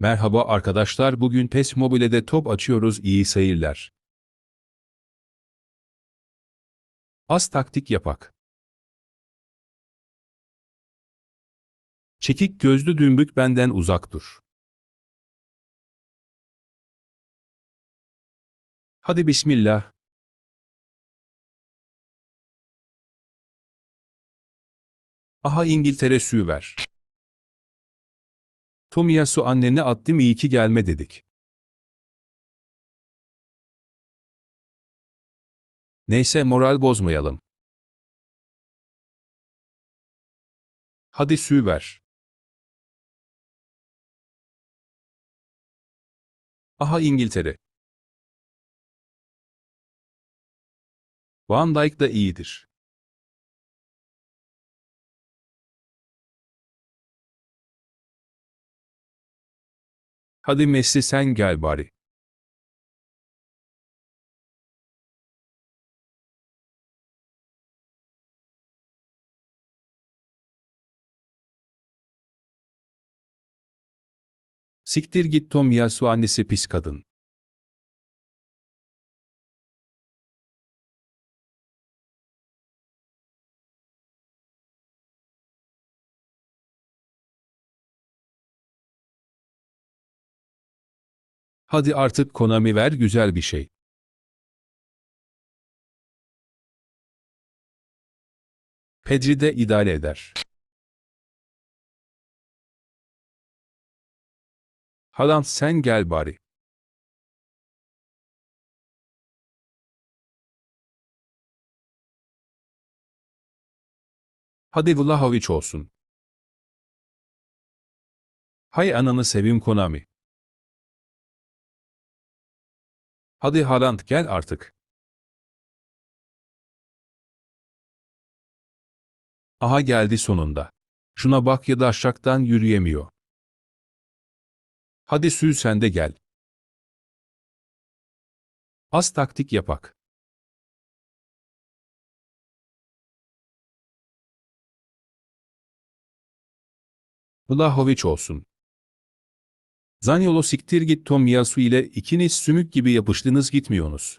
Merhaba arkadaşlar bugün PES Mobile'de top açıyoruz iyi seyirler. Az taktik yapak. Çekik gözlü dümbük benden uzak dur. Hadi bismillah. Aha İngiltere sü ver. Tomiyasu annene attım iyi ki gelme dedik. Neyse moral bozmayalım. Hadi sü ver. Aha İngiltere. Van Dijk da iyidir. Hadi Messi sen gel bari. Siktir git Tom Yasu annesi pis kadın. Hadi artık Konami ver güzel bir şey. Pedri de idare eder. Haaland sen gel bari. Hadi Vlahovic olsun. Hay ananı sevim Konami. Hadi Haaland gel artık. Aha geldi sonunda. Şuna bak ya da aşağıdan yürüyemiyor. Hadi sür sen de gel. Az taktik yapak. Vlahovic olsun. Zaniolo siktir git Tomiyasu ile ikiniz sümük gibi yapıştınız gitmiyorsunuz.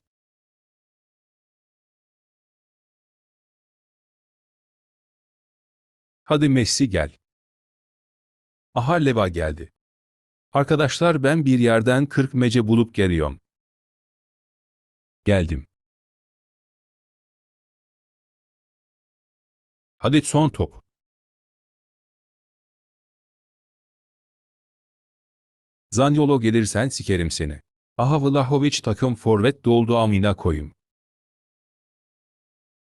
Hadi Messi gel. Aha Leva geldi. Arkadaşlar ben bir yerden 40 mece bulup geliyorum. Geldim. Hadi son top. Zaniolo gelirsen sikerim seni. Aha Vlahovic takım forvet doldu amına koyayım.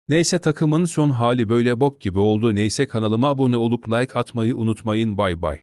Neyse takımın son hali böyle bok gibi oldu neyse kanalıma abone olup like atmayı unutmayın bay bay.